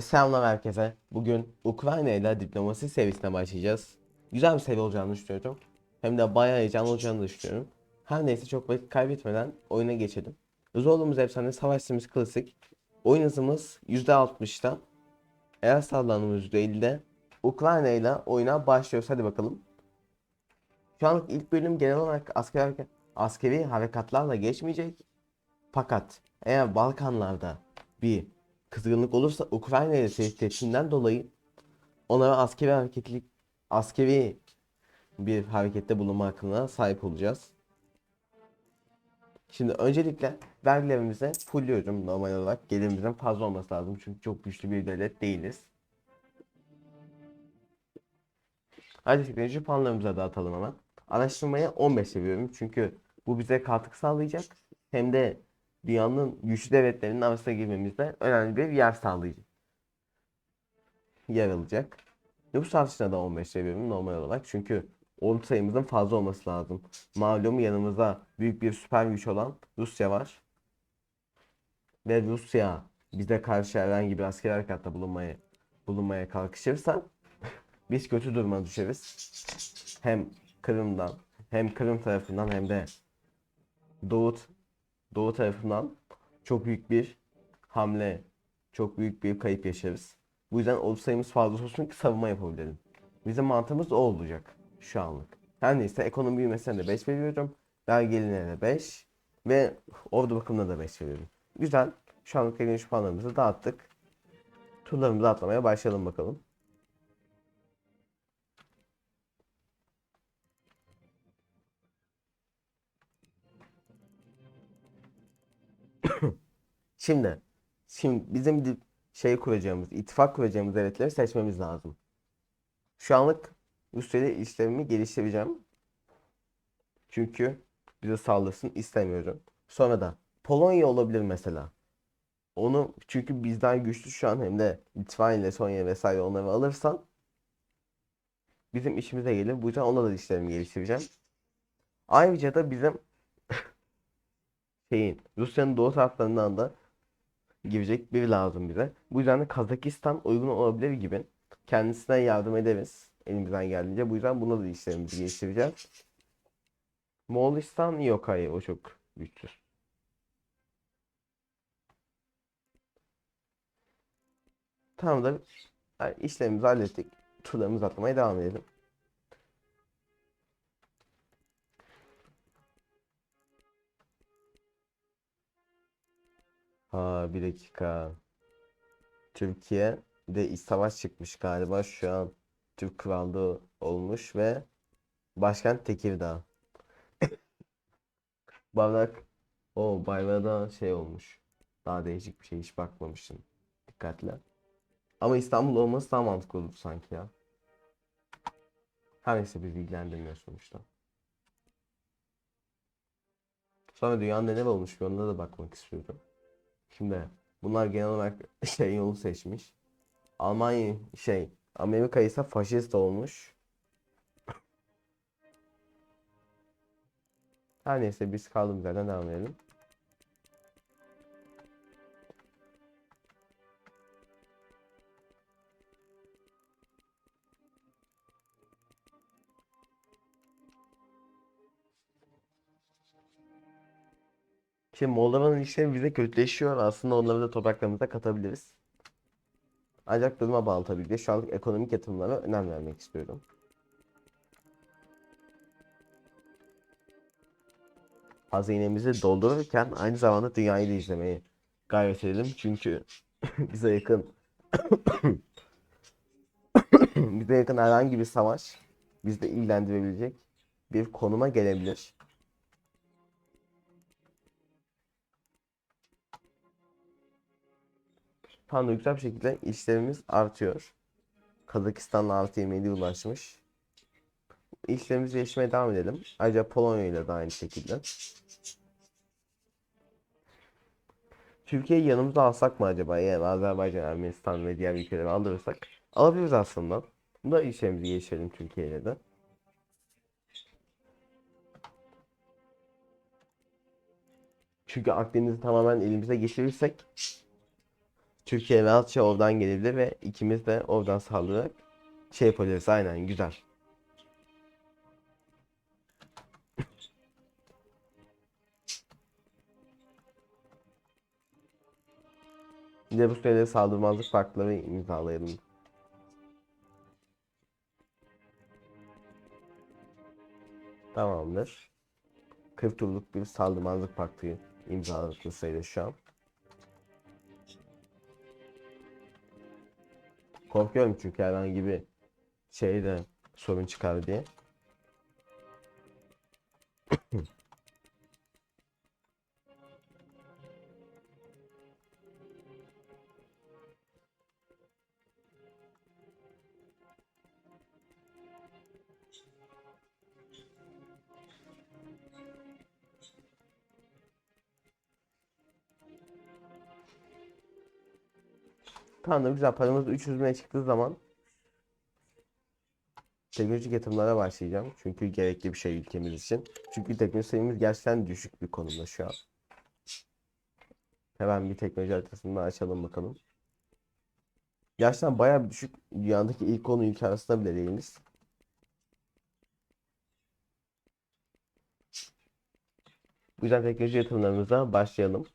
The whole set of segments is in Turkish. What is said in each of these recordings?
Selamlar herkese. Bugün Ukrayna ile diplomasi seviyesine başlayacağız. Güzel bir seviye olacağını düşünüyorum. Hem de bayağı heyecanlı olacağını düşünüyorum. Her neyse çok vakit kaybetmeden oyuna geçelim. Zorluğumuz efsane, savaş stilimiz klasik. Oyun hızımız %60'ta. Eğer sallanımız %50'de. Ukrayna ile oyuna başlıyoruz. Hadi bakalım. Şu anlık ilk bölüm genel olarak askeri, askeri harekatlarla geçmeyecek. Fakat eğer Balkanlarda bir kızgınlık olursa Ukrayna ile tehditinden dolayı onlara askeri hareketlilik askeri bir harekette bulunma hakkına sahip olacağız. Şimdi öncelikle vergilerimizi fullüyorum normal olarak. Gelirimizin fazla olması lazım çünkü çok güçlü bir devlet değiliz. Hadi teknoloji puanlarımıza dağıtalım hemen. Araştırmaya 15 veriyorum çünkü bu bize katkı sağlayacak. Hem de dünyanın güçlü devletlerinin arasına girmemizde önemli bir yer sağlayacak. Yer alacak. Nüfus artışına da 15 veriyorum normal olarak çünkü ordu sayımızın fazla olması lazım. Malum yanımızda büyük bir süper güç olan Rusya var. Ve Rusya bize karşı herhangi bir asker harekatta bulunmaya bulunmaya kalkışırsa biz kötü duruma düşeriz. Hem Kırım'dan hem Kırım tarafından hem de Doğu Doğu tarafından çok büyük bir hamle, çok büyük bir kayıp yaşarız. Bu yüzden ordu sayımız fazla olsun ki savunma yapabilelim. Bizim mantığımız o olacak şu anlık. Her neyse ekonomi büyümesine de 5 veriyorum. Vergiliğine de 5 ve ordu bakımına da 5 veriyorum. Güzel. Şu anlık teknoloji puanlarımızı dağıttık. Turlarımızı atlamaya başlayalım bakalım. Şimdi, şimdi bizim şey kuracağımız, ittifak kuracağımız devletleri seçmemiz lazım. Şu anlık Rusya ile ilişkilerimi geliştireceğim. Çünkü bize saldırsın istemiyorum. Sonra da Polonya olabilir mesela. Onu çünkü bizden güçlü şu an hem de Litvanya Letonya vesaire onları alırsan bizim işimize gelir. Bu yüzden ona da işlerimi geliştireceğim. Ayrıca da bizim şeyin Rusya'nın doğu taraflarından da girecek biri lazım bize. Bu yüzden de Kazakistan uygun olabilir gibi. Kendisine yardım ederiz elimizden geldiğince. Bu yüzden buna da işlerimizi geliştireceğiz. Moğolistan yok hayır o çok güçsüz. Tamam da yani işlerimizi hallettik. Turlarımızı atlamaya devam edelim. Ha bir dakika. Türkiye de iç savaş çıkmış galiba şu an Türk krallığı olmuş ve başkent Tekirdağ. Bardak o bayrağı da şey olmuş. Daha değişik bir şey hiç bakmamıştım dikkatle. Ama İstanbul olması daha mantıklı oldu sanki ya. Her neyse bizi ilgilendirmiyor sonuçta. Sonra dünyanın neler olmuş bir onlara da bakmak istiyorum. Şimdi bunlar genel olarak şey yolu seçmiş. Almanya şey Amerika ise faşist olmuş. Her neyse biz kaldığımız yerden devam edelim. Şimdi Moldova'nın işleri bize kötüleşiyor. Aslında onları da topraklarımıza katabiliriz. Ancak duruma bağlı tabii ki. Şu anlık ekonomik yatırımlara önem vermek istiyorum. Hazinemizi doldururken aynı zamanda dünyayı da izlemeyi gayret edelim. Çünkü bize yakın bize yakın herhangi bir savaş bizi de ilgilendirebilecek bir konuma gelebilir. Şu anda bir şekilde işlerimiz artıyor. Kazakistan'la artı 27 ulaşmış. İşlerimizi geliştirmeye devam edelim. Ayrıca Polonya ile de aynı şekilde. Türkiye'yi yanımıza alsak mı acaba? Yani Azerbaycan, Ermenistan ve diğer ülkeleri alırsak. Alabiliriz aslında. Bu da işlerimizi geliştirelim Türkiye ile de. Çünkü Akdeniz'i tamamen elimize geçirirsek Türkiye rahatça oradan gelebilir ve ikimiz de oradan saldırarak şey yapabiliriz. Aynen güzel. Bir de bu sürede saldırmazlık farkları imzalayalım. Tamamdır. 40 turluk bir saldırmazlık paktı imzaladık sayıda şu an. Korkuyorum çünkü herhangi bir şeyde sorun çıkar diye. Tamam güzel paramız 300 bine çıktığı zaman teknolojik yatırımlara başlayacağım. Çünkü gerekli bir şey ülkemiz için. Çünkü teknoloji sayımız gerçekten düşük bir konumda şu an. Hemen bir teknoloji haritasını açalım bakalım. Gerçekten bayağı bir düşük. Dünyadaki ilk 10 ülke arasında bile değiliz. Bu yüzden teknoloji yatırımlarımıza başlayalım.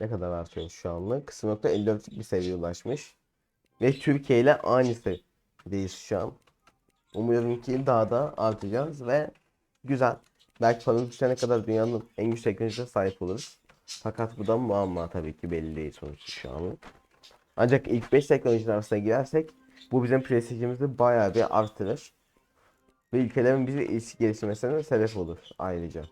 Ne kadar artıyor şu anlık? 0.54'lük bir seviyeye ulaşmış. Ve Türkiye ile aynı seviyedeyiz şu an. Umuyorum ki daha da artacağız ve güzel. Belki paramız düşene kadar dünyanın en güçlü teknolojisine sahip oluruz. Fakat bu da muamma tabii ki belli değil sonuçta şu anlık. Ancak ilk 5 teknolojinin arasına girersek bu bizim prestijimizi bayağı bir artırır. Ve ülkelerin bizi ilişki geliştirmesine sebep olur ayrıca.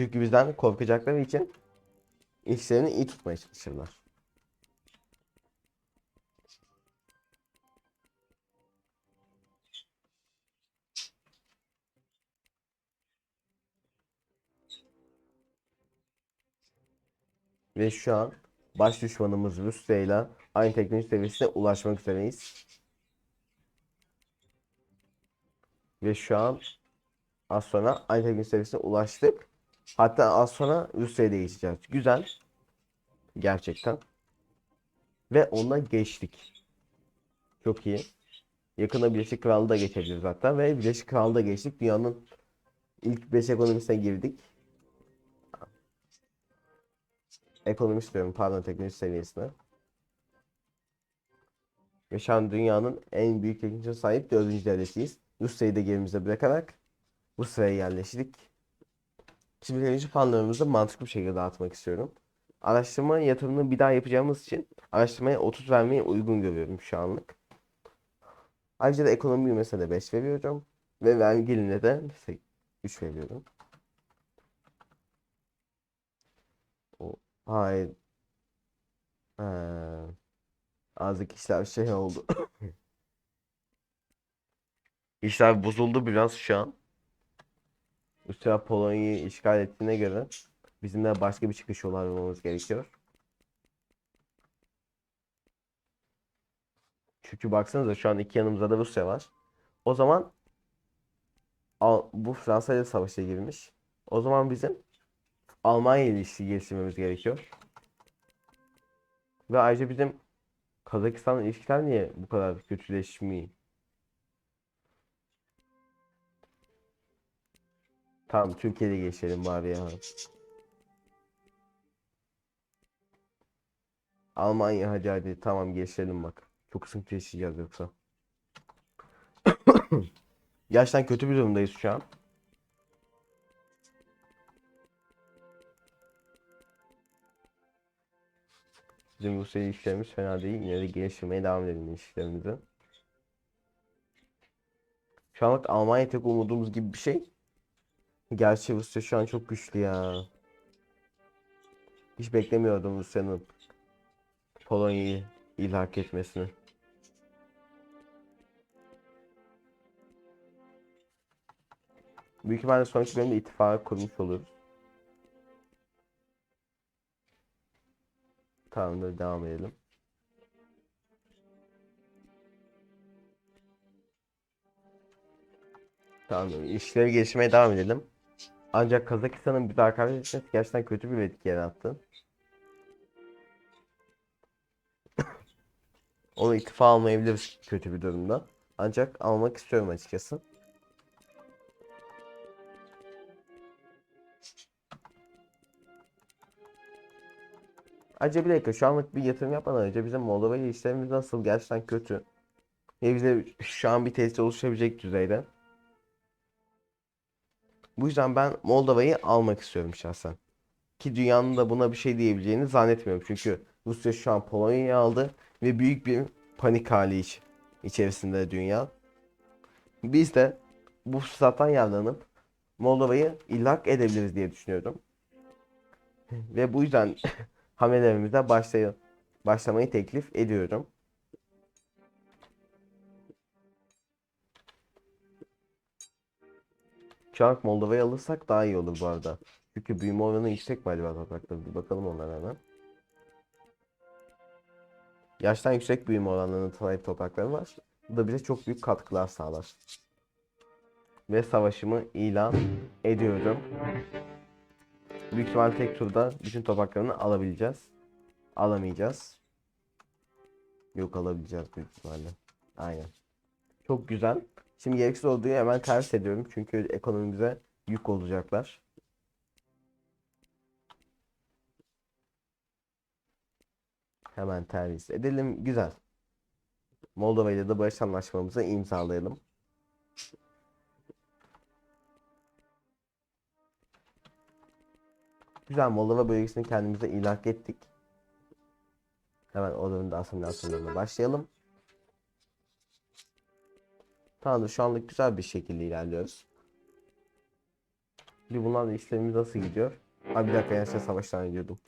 Çünkü bizden korkacakları için işlerini iyi tutmaya çalışırlar. Ve şu an baş düşmanımız Rusya ile aynı teknoloji seviyesine ulaşmak üzereyiz. Ve şu an az sonra aynı teknoloji seviyesine ulaştık. Hatta az sonra Rusya'ya da geçeceğiz. Güzel. Gerçekten. Ve ona geçtik. Çok iyi. Yakında Birleşik Krallığı da geçebiliriz hatta. Ve Birleşik Krallığı geçtik. Dünyanın ilk 5 ekonomisine girdik. Ekonomist diyorum pardon teknoloji seviyesine. Ve şu an dünyanın en büyük teknolojiye sahip dördüncü devletiyiz. Rusya'yı da gerimize bırakarak bu sıraya yerleştik. Şimdi teknoloji planlarımızı mantıklı bir şekilde dağıtmak istiyorum. Araştırma yatırımını bir daha yapacağımız için araştırmaya 30 vermeyi uygun görüyorum şu anlık. Ayrıca da ekonomi büyümesine de 5 veriyorum. Ve vergiline de 3 veriyorum. O, hayır. Ee, azıcık işler şey oldu. İşler bozuldu biraz şu an. Rusya Polonya'yı işgal ettiğine göre bizim de başka bir çıkış yolu aramamız gerekiyor. Çünkü baksanıza şu an iki yanımızda da Rusya var. O zaman bu Fransa ile savaşa girmiş. O zaman bizim Almanya ile ilişki geliştirmemiz gerekiyor. Ve ayrıca bizim Kazakistan'la ilişkiler niye bu kadar kötüleşmiyor? Tamam Türkiye'de geçelim bari ya. Almanya hadi hadi tamam geçelim bak. Çok sıkıntı yaşayacağız yoksa. Gerçekten kötü bir durumdayız şu an. Bizim Rusya ilişkilerimiz fena değil. Yine de geliştirmeye devam edelim ilişkilerimizi. Şu anlık Almanya tek umudumuz gibi bir şey. Gerçi Rusya şu an çok güçlü ya. Hiç beklemiyordum Rusya'nın Polonya'yı ilhak etmesini. Büyük ihtimalle sonraki bölümde ittifak kurmuş olur. Tamamdır devam edelim. Tamam işleri gelişmeye devam edelim. Ancak Kazakistan'ın bir daha kaybetmesi gerçekten kötü bir etki yarattı. Onu ittifa almayabiliriz kötü bir durumda. Ancak almak istiyorum açıkçası. Acaba bir dakika şu anlık bir yatırım yapmadan önce bizim Moldova ile işlerimiz nasıl? Gerçekten kötü. Ve bize şu an bir tesis oluşabilecek düzeyde. Bu yüzden ben Moldova'yı almak istiyorum şahsen. Ki dünyanın da buna bir şey diyebileceğini zannetmiyorum. Çünkü Rusya şu an Polonya'yı aldı ve büyük bir panik hali iç içerisinde dünya. Biz de bu fırsattan yararlanıp Moldova'yı ilhak edebiliriz diye düşünüyorum. Ve bu yüzden hamlelerimize başlay başlamayı teklif ediyorum. An Moldova'yı alırsak daha iyi olur bu arada. Çünkü büyüme oranı yüksek galiba toprakta. Bir bakalım onlara hemen. Yaştan yüksek büyüme oranlarına sahip toprakları var. Bu da bize çok büyük katkılar sağlar. Ve savaşımı ilan ediyorum. Büyük ihtimalle tek turda bütün topraklarını alabileceğiz. Alamayacağız. Yok alabileceğiz büyük ihtimalle. Aynen. Çok güzel. Şimdi gereksiz olduğu hemen ters ediyorum. Çünkü ekonomimize yük olacaklar. Hemen terhis edelim. Güzel. Moldova ile de barış anlaşmamızı imzalayalım. Güzel Moldova bölgesini kendimize ilhak ettik. Hemen odanın da asimilasyonlarına başlayalım. Tamamdır şu anlık güzel bir şekilde ilerliyoruz. Bir bunlarla işlerimiz nasıl gidiyor? Abi bir dakika yanlışlıkla savaştan ediyordum.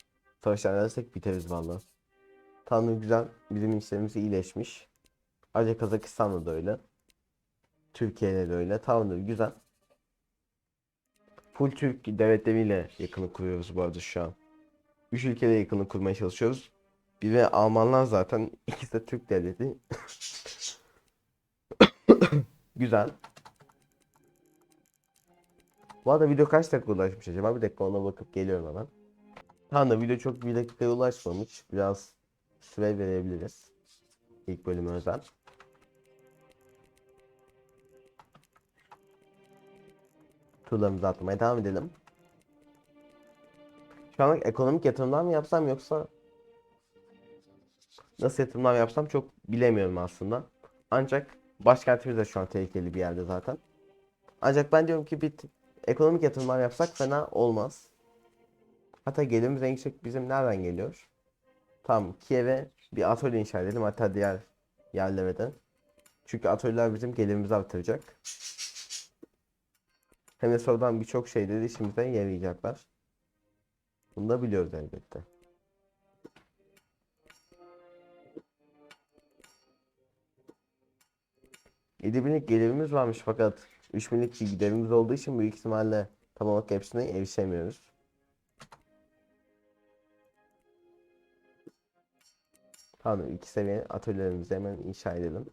Savaştan edersek biteriz valla. Tamamdır güzel. Bizim işlerimiz iyileşmiş. Ayrıca Kazakistan'da da öyle. Türkiye'de de öyle. Tamamdır güzel. Full Türk devletleriyle yakını kuruyoruz bu arada şu an. Üç ülkede yakını kurmaya çalışıyoruz. Biri Almanlar zaten. ikisi de Türk devleti. Güzel. Bu arada video kaç dakika ulaşmış acaba? Bir dakika ona bakıp geliyorum hemen. Tamam da video çok bir dakikaya ulaşmamış. Biraz süre verebiliriz. İlk bölümü özel. Turlarımızı atmaya devam edelim. Şu anlık ekonomik yatırımlar mı yapsam yoksa nasıl yatırımlar yapsam çok bilemiyorum aslında. Ancak başkentimiz de şu an tehlikeli bir yerde zaten. Ancak ben diyorum ki bir ekonomik yatırımlar yapsak fena olmaz. Hatta gelirimiz en yüksek bizim nereden geliyor? Tamam Kiev'e bir atölye inşa edelim hatta diğer yerlere de. Çünkü atölyeler bizim gelirimizi artıracak. Hem de sonradan birçok şeyde de işimize yarayacaklar. Bunu da biliyoruz elbette. Yedi binlik gelirimiz varmış fakat 3 binlik giderimiz olduğu için büyük ihtimalle tam olarak hepsine erişemiyoruz. Tamam iki seviye atölyelerimizi hemen inşa edelim.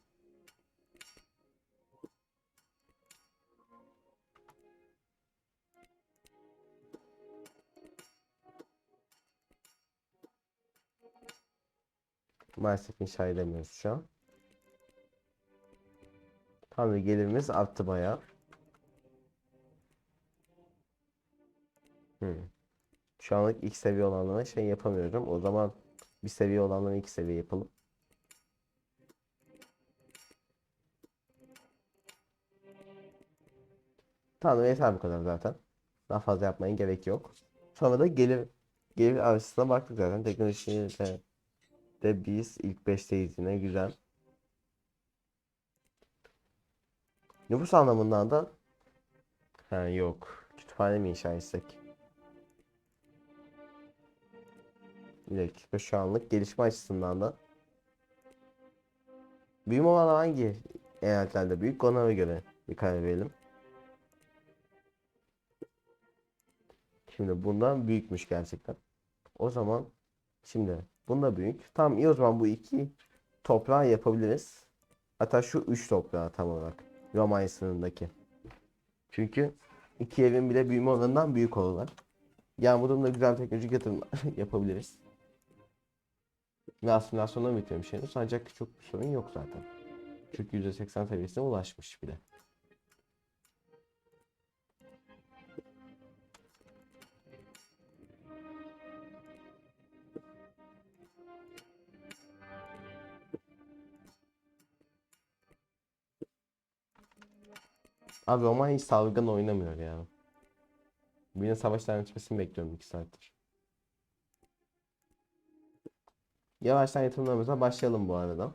Maalesef inşa edemiyoruz şu an. Tamam gelirimiz arttı bayağı. Hmm. Şu anlık ilk seviye olanlara şey yapamıyorum. O zaman bir seviye olanlara iki seviye yapalım. Tamam yeter bu kadar zaten. Daha fazla yapmaya gerek yok. Sonra da gelir gelir artışına baktık zaten. Teknolojide de biz ilk 5'teyiz yine güzel. Nüfus anlamından da ha, yok. Kütüphane mi inşa etsek? Bir dakika şu anlık gelişme açısından da büyüme olan hangi eyaletlerde büyük ona göre bir karar verelim. Şimdi bundan büyükmüş gerçekten. O zaman şimdi bunda büyük. Tamam iyi o zaman bu iki toprağı yapabiliriz. Hatta şu üç toprağı tam olarak. Romanya sınırındaki. Çünkü iki evin bile büyüme oranından büyük olurlar. Yani bu durumda güzel teknolojik yatırım yapabiliriz. Ve asimilasyondan bitirmiş henüz ancak çok bir sorun yok zaten. Çünkü %80 seviyesine ulaşmış bile. Abi Roma hiç saldırgan oynamıyor ya. Birinin savaştan bitmesini bekliyorum 2 saattir. Yavaştan yatırımlarımıza başlayalım bu arada.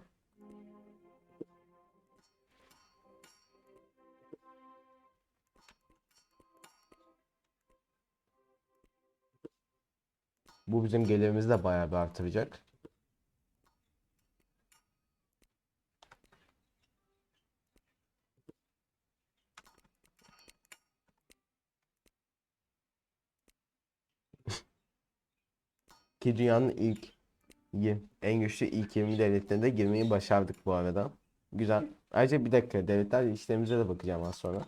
Bu bizim gelirimizi de bayağı bir artıracak. Ki dünyanın ilk en güçlü ilk 20 devletlerine de girmeyi başardık bu arada. Güzel. Ayrıca bir dakika devletler işlerimize de bakacağım az sonra.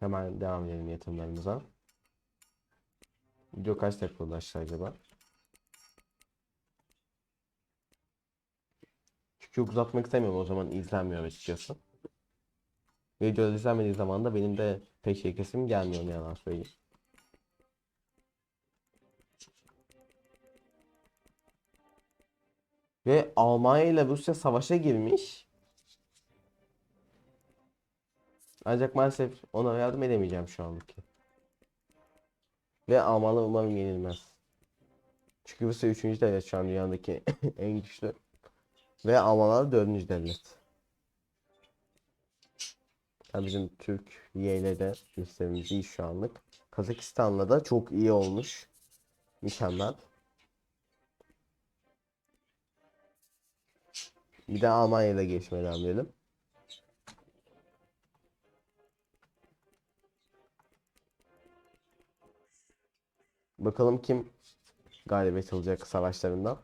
Hemen devam edelim yatırımlarımıza. Video kaç dakika ulaştı acaba? Çünkü uzatmak istemiyorum o zaman izlenmiyor açıkçası. Video izlenmediği zaman da benim de pek şey kesim gelmiyor ne yalan söyleyeyim. Ve Almanya ile Rusya savaşa girmiş. Ancak maalesef ona yardım edemeyeceğim şu anlık. Ve Almanlar umarım yenilmez. Çünkü Rusya 3. devlet şu an dünyadaki en güçlü. Ve Almanlar 4. devlet. Ya bizim Türkiye ile de listemiz iyi şu anlık. Kazakistan'la da çok iyi olmuş. Mükemmel. Bir de Almanya ile geçmeye devam edelim. Bakalım kim galibiyet alacak savaşlarından.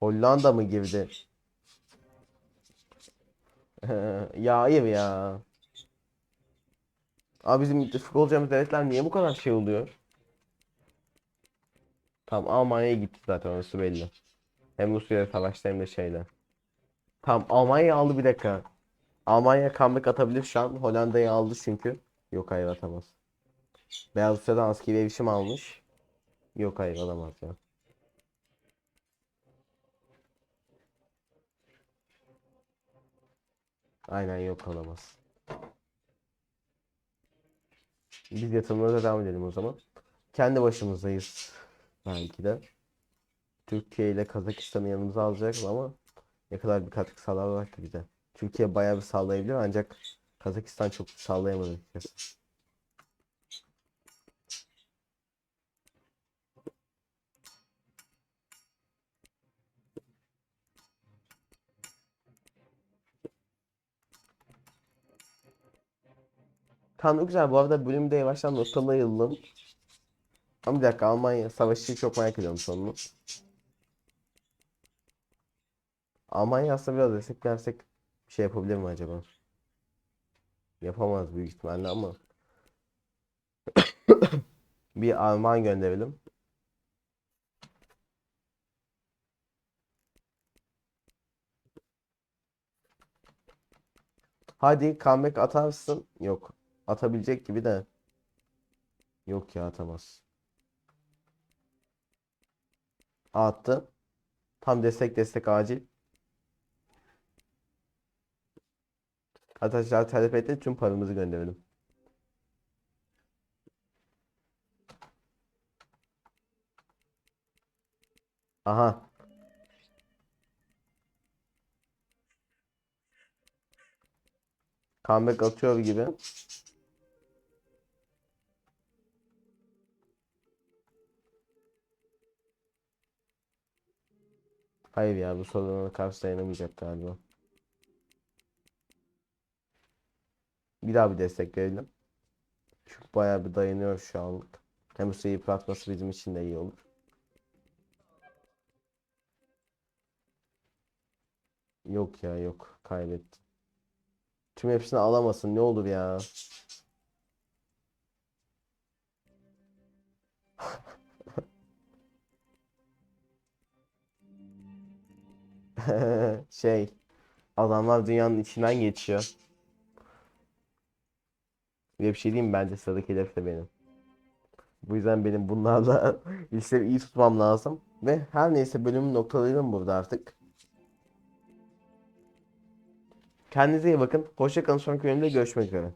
Hollanda mı girdi? Ya hayır ya. Abi bizim müttefik olacağımız devletler niye bu kadar şey oluyor? Tamam Almanya'ya gitti zaten orası belli. Hem Rusya'ya savaştı hem de şeyle. Tamam Almanya aldı bir dakika. Almanya comeback atabilir şu an. Hollanda'yı aldı çünkü. Yok hayır atamaz. Beyaz Rusya'dan askeri erişim almış. Yok hayır alamaz ya. Aynen yok alamaz. Biz yatırımlara devam edelim o zaman. Kendi başımızdayız. Belki de. Türkiye ile Kazakistan'ı yanımıza alacağız ama ne kadar bir katkı sağlarlar ki bize. Türkiye bayağı bir sağlayabilir ancak Kazakistan çok sağlayamadı açıkçası. Tamam güzel. Bu arada bölümde yavaştan noktalayalım. Ama bir dakika Almanya savaşı çok merak ediyorum sonunu. Almanya aslında biraz desteklersek bir şey yapabilir mi acaba? Yapamaz büyük ihtimalle ama. bir Alman gönderelim. Hadi comeback atarsın. Yok. Atabilecek gibi de. Yok ya atamaz. Attı. Tam destek destek acil. Arkadaşlar talep etti tüm paramızı gönderelim. Aha. Comeback atıyor gibi. Hayır ya bu solana karşı dayanamayacak galiba. Bir daha bir destek verelim. Çünkü bayağı bir dayanıyor şu an. Hem Hüseyin yıpratması bizim için de iyi olur. Yok ya yok kaybettim. Tüm hepsini alamasın ne olur ya. Şey, adamlar dünyanın içinden geçiyor. Bir şey diyeyim? Bence sıradaki hedef de benim. Bu yüzden benim bunlarla ilişkileri iyi tutmam lazım. Ve her neyse bölümün noktalayalım burada artık. Kendinize iyi bakın. Hoşça kalın. Sonraki bölümde görüşmek üzere.